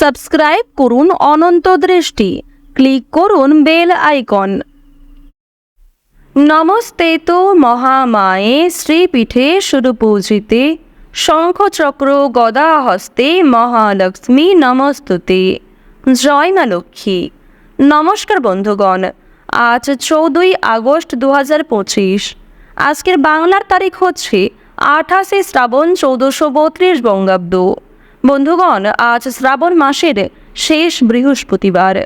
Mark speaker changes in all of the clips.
Speaker 1: Subscribe করুন অনন্ত দৃষ্টি। Click করুন বেল আইকন। নমস্তে তো মহামায়ে শ্রীপীঠে সুরপূজিতে শঙ্খচক্র গদা হস্তে মহালক্ষ্মী নমস্তুতে। জয় মা লক্ষ্মী। নমস্কার বন্ধুগণ, আজ চৌদ্দই আগস্ট দু হাজার পঁচিশ। আজকের বাংলার তারিখ হচ্ছে আঠাশে শ্রাবণ চৌদ্দশো বত্রিশ বঙ্গাব্দ। বন্ধুগণ, আজ শ্রাবণ মাসের শেষ বৃহস্পতিবার।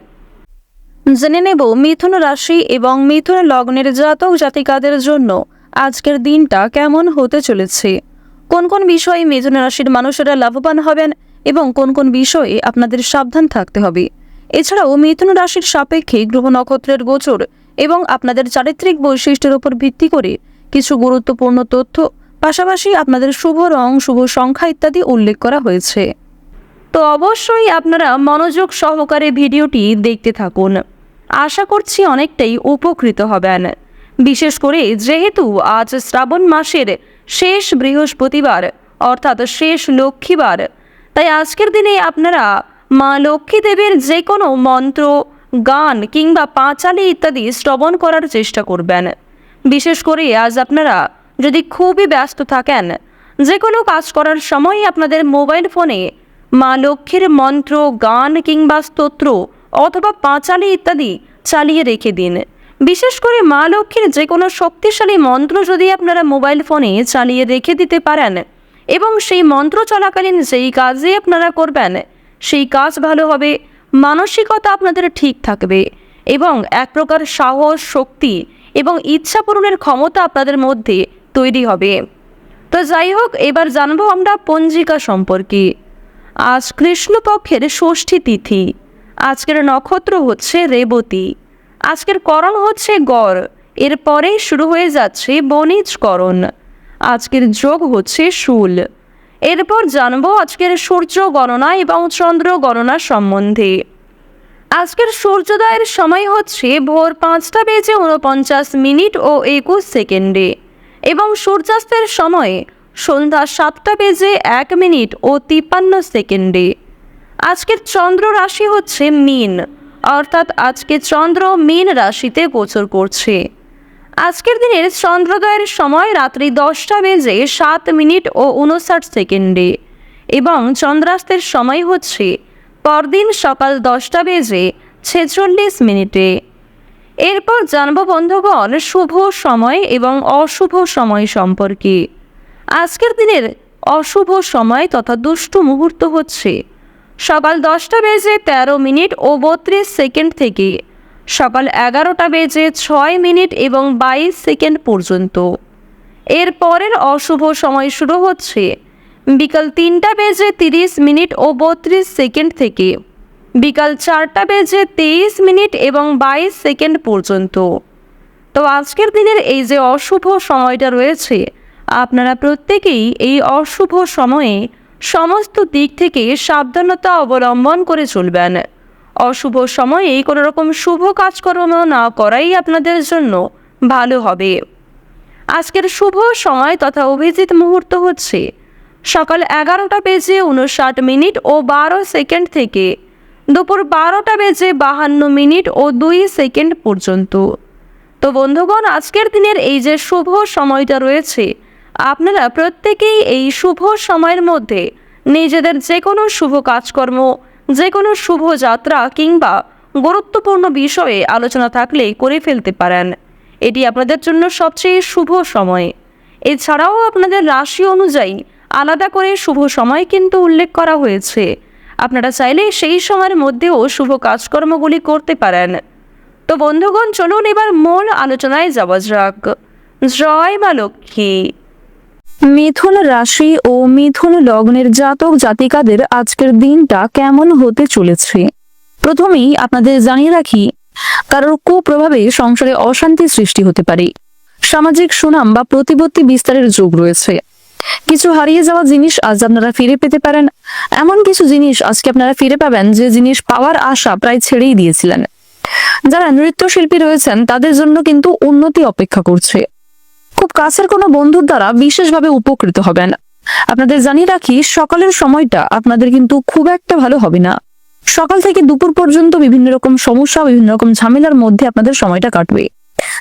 Speaker 1: জেনে নেব মিথুন রাশি এবং মিথুন লগ্নের জাতক জাতিকাদের জন্য আজকের দিনটা কেমন হতে চলেছে। কোন কোন বিষয়ে মিথুন রাশির মানুষেরা লাভবান হবেন এবং কোন কোন বিষয়ে আপনাদের সাবধান থাকতে হবে। এছাড়াও মিথুন রাশির সাপেক্ষে গ্রহ নক্ষত্রের গোচর এবং আপনাদের চারিত্রিক বৈশিষ্ট্যের উপর ভিত্তি করে কিছু গুরুত্বপূর্ণ তথ্য পাশাপাশি আপনাদের শুভ রং, শুভ সংখ্যা ইত্যাদি উল্লেখ করা হয়েছে। তো অবশ্যই আপনারা মনোযোগ সহকারে ভিডিওটি দেখতে থাকুন। আশা করছি অনেকটাই উপকৃত হবেন। বিশেষ করে যেহেতু আজ শ্রাবণ মাসের শেষ বৃহস্পতিবার, অর্থাৎ শেষ লক্ষ্মীবার, তাই আজকের দিনে আপনারা মা লক্ষ্মী দেবীর যে কোনো মন্ত্র, গান কিংবা পাঁচালি ইত্যাদি শ্রবণ করার চেষ্টা করবেন। বিশেষ করে আজ আপনারা যদি খুবই ব্যস্ত থাকেন যে কোনো কাজ করার সময় আপনাদের মোবাইল ফোনে মা লক্ষ্মীর মন্ত্র, গান কিংবা স্তোত্র অথবা পাঁচালি ইত্যাদি চালিয়ে রেখে দিন। বিশেষ করে মা লক্ষ্মীর যে কোনো শক্তিশালী মন্ত্র যদি আপনারা মোবাইল ফোনে চালিয়ে রেখে দিতে পারেন এবং সেই মন্ত্র চলাকালীন যেই কাজে আপনারা করবেন, সেই কাজ ভালো হবে, মানসিকতা আপনাদের ঠিক থাকবে এবং এক প্রকার সাহস, শক্তি এবং ইচ্ছা পূরণের ক্ষমতা আপনাদের মধ্যে তৈরি হবে। তো যাই হোক, এবার জানব আমরা পঞ্জিকা সম্পর্কে। আজ কৃষ্ণপক্ষের ষষ্ঠী তিথি। আজকের নক্ষত্র হচ্ছে রেবতী। আজকের করণ হচ্ছে গড়। এরপরেই শুরু হয়ে যাচ্ছে বণিজকরণ। আজকের যোগ হচ্ছে শুল। এরপর জানব আজকের সূর্য গণনা এবং চন্দ্র গণনা সম্বন্ধে। আজকের সূর্যোদয়ের সময় হচ্ছে ভোর পাঁচটা বেজে উনপঞ্চাশ মিনিট ও একুশ সেকেন্ডে। এবং সূর্যাস্তের সময় সন্ধ্যা সাতটা বেজে এক মিনিট ও তিপ্পান্ন সেকেন্ডে। আজকের চন্দ্র রাশি হচ্ছে মিন, অর্থাৎ আজকে চন্দ্র মিন রাশিতে গোচর করছে। আজকের দিনের চন্দ্রোদয়ের সময় রাত্রি দশটা বেজে সাত মিনিট ও উনষাট সেকেন্ডে এবং চন্দ্রাস্তের সময় হচ্ছে পরদিন সকাল দশটা বেজে ছেচল্লিশ মিনিটে। এরপর জানব, বন্ধুগণ, শুভ সময় এবং অশুভ সময় সম্পর্কে। আজকের দিনের অশুভ সময় তথা দুষ্টু মুহূর্ত হচ্ছে। সকাল দশটা বেজে তেরো মিনিট ও বত্রিশ সেকেন্ড থেকে সকাল এগারোটা বেজে ছয় মিনিট এবং বাইশ সেকেন্ড পর্যন্ত। এর পরের অশুভ সময় শুরু হচ্ছে বিকাল তিনটা বেজে তিরিশ মিনিট ও বত্রিশ সেকেন্ড থেকে। বিকাল চারটা বেজে তেইশ মিনিট এবং বাইশ সেকেন্ড পর্যন্ত। তো আজকের দিনের এই যে অশুভ সময়টা রয়েছে, আপনারা প্রত্যেকেই এই অশুভ সময়ে সমস্ত দিক থেকে সাবধানতা অবলম্বন করে চলবেন। অশুভ সময়ে কোনো রকম শুভ কাজকর্ম না করাই আপনাদের জন্য ভালো হবে। আজকের শুভ সময় তথা অভিজিৎ মুহূর্ত হচ্ছে সকাল এগারোটা বেজে উনষাট মিনিট ও বারো সেকেন্ড থেকে দুপুর বারোটা বেজে বাহান্ন মিনিট ও দুই সেকেন্ড পর্যন্ত। তো বন্ধুগণ, আজকের দিনের এই যে শুভ সময়টা রয়েছে, আপনারা প্রত্যেকেই এই শুভ সময়ের মধ্যে নিজেদের যে কোনো শুভ কাজকর্ম যে কোনো শুভ যাত্রা কিংবা গুরুত্বপূর্ণ বিষয়ে আলোচনা থাকলে করে ফেলতে পারেন। এটি আপনাদের জন্য সবচেয়ে শুভ সময়। এছাড়াও আপনাদের রাশি অনুযায়ী আলাদা করে শুভ সময় কিন্তু উল্লেখ করা হয়েছে। আপনারা চাইলে সেই সময়ের মধ্যেও শুভ কাজকর্মগুলি করতে পারেন। তো বন্ধুগণ, চলুন এবার মূল আলোচনায় যাওয়া যাক। জয় মা লক্ষ্মী। মিথুন রাশি ও মিথুন লগ্নের জাতক জাতিকাদের আজকের দিনটা কেমন হতে চলেছে? প্রথমেই আপনাদের জানিয়ে রাখি, কারোর কুপ্রভাবে সংসারে অশান্তি সৃষ্টি হতে পারে। সামাজিক সুনাম বা প্রতিপত্তি বিস্তারের যোগ রয়েছে। কিছু হারিয়ে যাওয়া জিনিস আজ আপনারা ফিরে পেতে পারেন। এমন কিছু জিনিস আজকে আপনারা ফিরে পাবেন যে জিনিস পাওয়ার আশা প্রায় ছেড়েই দিয়েছিলেন। যারা নৃত্যশিল্পী রয়েছেন, তাদের জন্য কিন্তু উন্নতি অপেক্ষা করছে। খুব কাছের কোনো বন্ধুর দ্বারা বিশেষভাবে উপকৃত হবেন। আপনাদের জানিয়ে রাখি, সকালের সময়টা আপনাদের কিন্তু খুব একটা ভালো হবে না।
Speaker 2: সকাল থেকে দুপুর পর্যন্ত বিভিন্ন রকম সমস্যা, বিভিন্ন রকম ঝামেলার মধ্যে আপনাদের সময়টা কাটবে।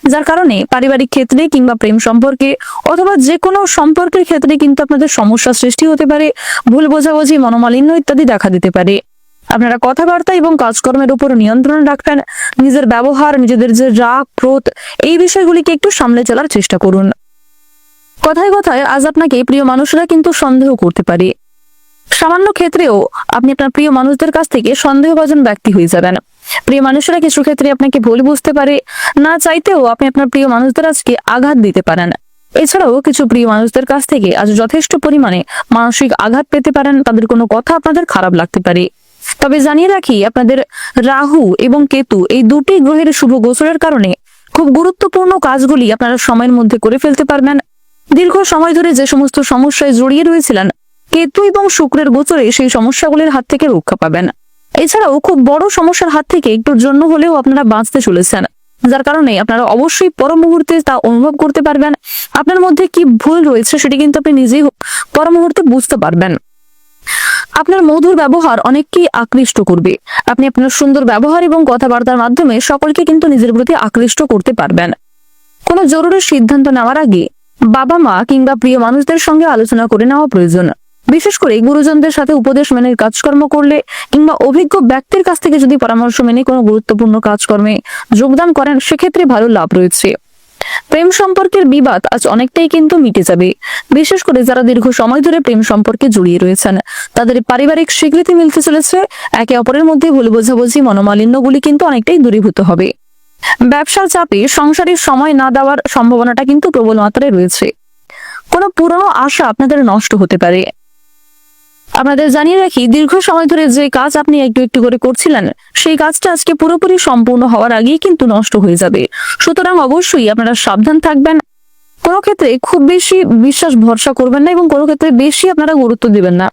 Speaker 2: যার কারণে পারিবারিক ক্ষেত্রে কিংবা প্রেম সম্পর্কে অথবা যে কোনো সম্পর্কের ক্ষেত্রে কিন্তু আপনাদের সমস্যা সৃষ্টি হতে পারে, ভুল বোঝাবুঝি, মনোমালিন্য ইত্যাদি দেখা দিতে পারে। আপনারা কথাবার্তা এবং কাজকর্মের উপর নিয়ন্ত্রণ রাখবেন, নিজের ব্যবহার, নিজেদের যে রাগ, ক্রোধ, এই বিষয়গুলিকে একটু সামলে চলার চেষ্টা করুন। কথায় কথায় আজ আপনাকে প্রিয় মানুষরা কিন্তু সন্দেহ করতে পারে। সামান্য ক্ষেত্রেও আপনি আপনার প্রিয় মানুষদের কাছ থেকে সন্দেহভাজন ব্যক্তি হয়ে যাবেন। প্রিয় মানুষেরা কিছু ক্ষেত্রে আপনাকে ভুল বুঝতে পারে? না চাইতেও আপনি আপনার প্রিয় মানুষদের আজকে আঘাত দিতে পারেন। এছাড়াও কিছু প্রিয় মানুষদের কাছ থেকে আজ যথেষ্ট পরিমাণে মানসিক আঘাত পেতে পারেন, তাদের কোনো কথা আপনাদের খারাপ লাগতে পারে। তবে জানিয়ে রাখি, আপনাদের রাহু এবং কেতু এই দুটি গ্রহের শুভ গোচরের কারণে খুব গুরুত্বপূর্ণ কাজগুলি আপনারা সময়ের মধ্যে করে ফেলতে পারবেন। দীর্ঘ সময় ধরে যে সমস্ত সমস্যায় জড়িয়ে রয়েছিলেন, কেতু এবং শুক্রের গোচরে সেই সমস্যাগুলির হাত থেকে রক্ষা পাবেন। এছাড়াও খুব বড় সমস্যার হাত থেকে একটুর জন্য হলেও আপনারা বাঁচতে চলেছেন। যার কারণে আপনারা অবশ্যই পর মুহূর্তে তা অনুভব করতে পারবেন। আপনার মধ্যে কি ভুল রয়েছে সেটি কিন্তু আপনি নিজেই পর মুহূর্তে বুঝতে পারবেন। আপনার মধুর ব্যবহার অনেককেই আকৃষ্ট করবে। আপনি আপনার সুন্দর ব্যবহার এবং কথাবার্তার মাধ্যমে সকলকে কিন্তু নিজের প্রতি আকৃষ্ট করতে পারবেন। কোনো জরুরি সিদ্ধান্ত নেওয়ার আগে বাবা মা কিংবা প্রিয় মানুষদের সঙ্গে আলোচনা করে নেওয়া প্রয়োজন। বিশেষ করে গুরুজনদের সাথে উপদেশ মেনে কাজকর্ম করলে কিংবা অভিজ্ঞ ব্যক্তির কাছ থেকে যদি পরামর্শ মেনে কোনো গুরুত্বপূর্ণ কাজকর্মে যোগদান করেন, সেক্ষেত্রে ভালো লাভ রয়েছে। প্রেম সম্পর্কের বিবাদ আজ অনেকটাই কিন্তু মিটে যাবে। বিশেষ করে যারা দীর্ঘ সময় ধরে প্রেম সম্পর্কে জড়িয়ে রয়েছেন, তাদের পারিবারিক স্বীকৃতি মিলতে চলেছে। একে অপরের মধ্যে ভুল বোঝাবুঝি, মনোমালিন্যগুলি কিন্তু অনেকটাই দূরীভূত হবে। ব্যবসার চাপে সংসারের সময় না দেওয়ার সম্ভাবনাটা কিন্তু প্রবল মাত্রায় রয়েছে। কোনো পুরনো আশা আপনাদের নষ্ট হতে পারে। আপনাদের জানিয়ে রাখি, দীর্ঘ সময় ধরে যে কাজ আপনি একটু একটু করে করছিলেন, সেই কাজটা আজকে পুরোপুরি সম্পূর্ণ হওয়ার আগেই কিন্তু নষ্ট হয়ে যাবে। সুতরাং অবশ্যই আপনারা সাবধান থাকবেন। কোনো ক্ষেত্রে খুব বেশি বিশ্বাস, ভরসা করবেন না এবং কোনো ক্ষেত্রে বেশি আপনারা গুরুত্ব দিবেন না।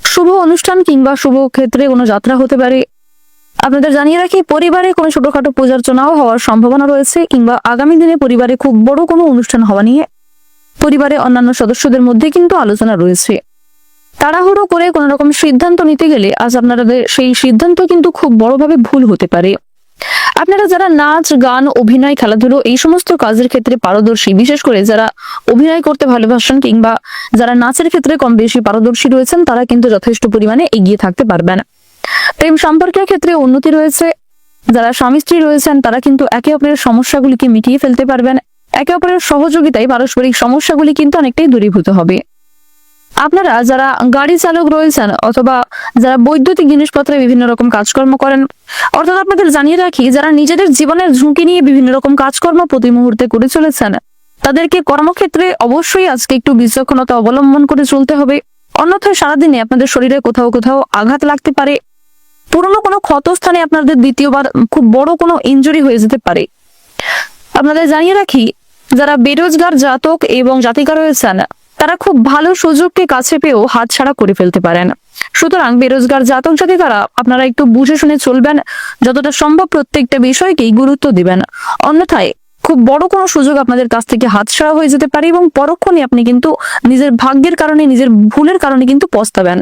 Speaker 2: শুভ অনুষ্ঠান কিংবা শুভ ক্ষেত্রে কোনো যাত্রা হতে পারে। আপনাদের জানিয়ে রাখি, পরিবারে কোনো ছোটখাটো পূজার্চনাও হওয়ার সম্ভাবনা রয়েছে কিংবা আগামী দিনে পরিবারে খুব বড় কোনো অনুষ্ঠান হওয়া নিয়ে পরিবারে অন্যান্য সদস্যদের মধ্যে কিন্তু আলোচনা রয়েছে। তাড়াহুড়ো করে কোনো রকম সিদ্ধান্ত নিতে গেলে আজ আপনাদের সেই সিদ্ধান্ত কিন্তু খুব বড়ভাবে ভুল হতে পারে। আপনারা যারা নাচ, গান, অভিনয়, খেলাধুলো এই সমস্ত কাজের ক্ষেত্রে পারদর্শী, বিশেষ করে যারা অভিনয় করতে ভালোবাসেন কিংবা যারা নাচের ক্ষেত্রে কম বেশি পারদর্শী রয়েছেন, তারা কিন্তু যথেষ্ট পরিমাণে এগিয়ে থাকতে পারবেন। প্রেম সম্পর্কের ক্ষেত্রে উন্নতি রয়েছে। যারা স্বামী স্ত্রী রয়েছেন, তারা কিন্তু একে অপরের সমস্যাগুলিকে মিটিয়ে ফেলতে পারবেন। একে অপরের সহযোগিতায় পারস্পরিক সমস্যাগুলি কিন্তু অনেকটাই দূরীভূত হবে। আপনারা যারা গাড়ি চালক রয়েছেন অথবা যারা বৈদ্যুতিক জিনিসপত্রে বিভিন্ন রকম কাজকর্ম করেন, অর্থাৎ আপনাদের জানিয়ে রাখি, যারা নিজেদের জীবনের ঝুঁকি নিয়ে বিভিন্ন রকম কাজকর্ম প্রতি মুহূর্তে করে চলেছেন, তাদেরকে কর্মক্ষেত্রে অবশ্যই আজকে একটু বিচক্ষণতা অবলম্বন করে চলতে হবে। অন্যথায় সারাদিনে আপনাদের শরীরে কোথাও কোথাও আঘাত লাগতে পারে। পুরনো কোনো ক্ষতস্থানে আপনাদের দ্বিতীয়বার খুব বড় কোনো ইনজুরি হয়ে যেতে পারে। আপনাদের জানিয়ে রাখি, যারা বেরোজগার, জাতক এবং জাতিকা রয়েছেন তারা খুব ভালো সুযোগকে কাছে পেয়েও হাতছাড়া করে ফেলতে পারেন। সুতরাং বেরোজগার জাতক জাতিকারা, আপনারা একটু বুঝে শুনে চলবেন, যতটা সম্ভব প্রত্যেকটা বিষয়কেই গুরুত্ব দিবেন। অন্যথায় খুব বড় কোনো সুযোগ আপনাদের কাছ থেকে হাতছাড়া হয়ে যেতে পারে এবং পরক্ষণে আপনি কিন্তু নিজের ভাগ্যের কারণে, নিজের ভুলের কারণে কিন্তু পস্তাবেন।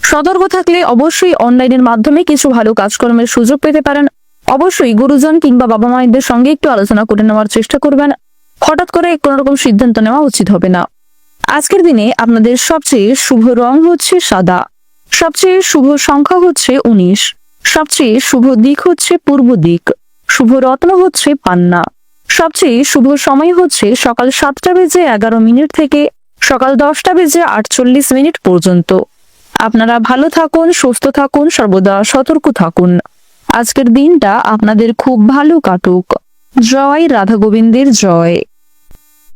Speaker 2: সতর্ক থাকলে অবশ্যই অনলাইনের মাধ্যমে কিছু ভালো কাজকর্মের সুযোগ পেতে পারেন। অবশ্যই গুরুজন কিংবা বাবা মায়েদের সঙ্গে একটু আলোচনা করে নেওয়ার চেষ্টা করবেন। হঠাৎ করে কোনো রকম সিদ্ধান্ত নেওয়া উচিত হবে না। আজকের দিনে আপনাদের সবচেয়ে শুভ রং হচ্ছে সাদা। সবচেয়ে শুভ সংখ্যা হচ্ছে উনিশ। সবচেয়ে শুভ দিক হচ্ছে পূর্ব দিক। শুভ রত্ন হচ্ছে পান্না। সবচেয়ে শুভ সময় হচ্ছে সকাল সাতটা বেজে এগারো মিনিট থেকে সকাল দশটা বেজে আটচল্লিশ মিনিট পর্যন্ত। আপনারা ভালো থাকুন, সুস্থ থাকুন, সর্বদা সতর্ক থাকুন। আজকের দিনটা আপনাদের খুব ভালো কাটুক। জয় রাধা গোবিন্দের জয়।